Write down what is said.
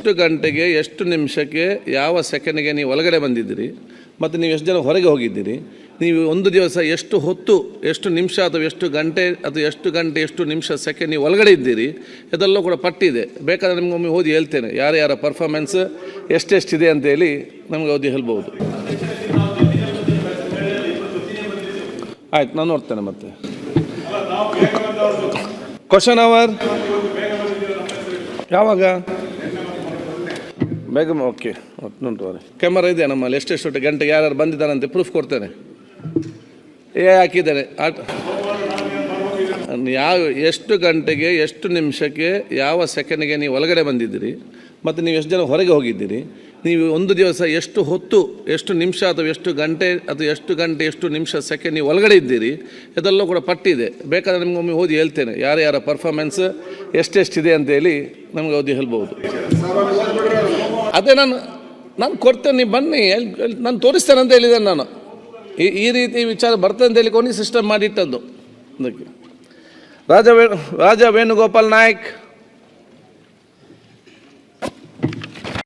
ಎಷ್ಟು ಗಂಟೆಗೆ ಎಷ್ಟು ನಿಮಿಷಕ್ಕೆ ಯಾವ ಸೆಕೆಂಡ್ಗೆ ನೀವು ಒಳಗಡೆ ಬಂದಿದ್ದೀರಿ? ಮತ್ತು ನೀವು ಎಷ್ಟು ಜನ ಹೊರಗೆ ಹೋಗಿದ್ದೀರಿ? ನೀವು ಒಂದು ದಿವಸ ಎಷ್ಟು ಹೊತ್ತು, ಎಷ್ಟು ನಿಮಿಷ ಅಥವಾ ಎಷ್ಟು ಗಂಟೆ ಅಥವಾ ಎಷ್ಟು ಗಂಟೆ, ಎಷ್ಟು ನಿಮಿಷ ಸೆಕೆಂಡ್ ನೀವು ಒಳಗಡೆ ಇದ್ದೀರಿ? ಇದೆಲ್ಲೂ ಕೂಡ ಪಟ್ಟಿದೆ ಬೇಕಾದರೆ ನಿಮ್ಗೆ ಒಮ್ಮೆ ಓದಿ ಹೇಳ್ತೇನೆ. ಯಾರ ಯಾರ ಪರ್ಫಾರ್ಮೆನ್ಸ್ ಎಷ್ಟೆಷ್ಟಿದೆ ಅಂತೇಳಿ ನಮಗೆ ಓದಿ ಹೇಳ್ಬೋದು. ಆಯ್ತು, ನಾನು ನೋಡ್ತೇನೆ ಮತ್ತೆ. ಕ್ವಶನ್ ಅವರ್ ಯಾವಾಗ? ಬೇಗ ಓಕೆ ನೋಡ್ರಿ ಕ್ಯಾಮರಾ ಇದೆ ನಮ್ಮಲ್ಲಿ? ಎಷ್ಟೆಷ್ಟು ಗಂಟೆಗೆ ಯಾರ್ಯಾರು ಬಂದಿದ್ದಾರಂತೆ? ಪ್ರೂಫ್ ಕೊಡ್ತೇನೆ. ಏ ಹಾಕಿದ್ದಾರೆ. ಆಟ. ಯಾವ ಎಷ್ಟು ಗಂಟೆಗೆ ಎಷ್ಟು ನಿಮಿಷಕ್ಕೆ ಯಾವ ಸೆಕೆಂಡ್ಗೆ ನೀವು ಒಳಗಡೆ ಬಂದಿದ್ದೀರಿ? ಮತ್ತು ನೀವು ಎಷ್ಟು ಜನ ಹೊರಗೆ ಹೋಗಿದ್ದೀರಿ? ನೀವು ಒಂದು ದಿವಸ ಎಷ್ಟು ಹೊತ್ತು, ಎಷ್ಟು ನಿಮಿಷ ಅಥವಾ ಎಷ್ಟು ಗಂಟೆ ಅಥವಾ ಎಷ್ಟು ಗಂಟೆ, ಎಷ್ಟು ನಿಮಿಷ, ಸೆಕೆಂಡ್ ನೀವು ಒಳಗಡೆ ಇದ್ದೀರಿ ಇದೆಲ್ಲೂ ಕೂಡ ಪಟ್ಟಿದೆ. ಬೇಕಾದರೆ ನಿಮ್ಗೆ ಒಮ್ಮೆ ಓದಿ ಹೇಳ್ತೇನೆ. ಯಾರ್ಯಾರ ಯಾರ ಪರ್ಫಾರ್ಮೆನ್ಸ್ ಎಷ್ಟೆಷ್ಟಿದೆ ಅಂತೇಳಿ ನಮಗೆ ಓದಿ ಹೇಳ್ಬೋದು. ಅದೇ ನಾನು ನಾನು ಕೊಡ್ತೇನೆ, ನೀವು ಬನ್ನಿ ನಾನು ತೋರಿಸ್ತೇನೆ ಅಂತ ಹೇಳಿದ್ದೇನೆ ನಾನು. ಈ ಈ ರೀತಿ ವಿಚಾರ ಬರ್ತದೆ ಅಂತ ಹೇಳಿ ಕೊನೆ ಸಿಸ್ಟಮ್ ಮಾಡಿಟ್ಟದ್ದು. ಅದಕ್ಕೆ. ರಾಜ ವೇ ರಾಜ ವೇಣುಗೋಪಾಲ್ ನಾಯಕ್.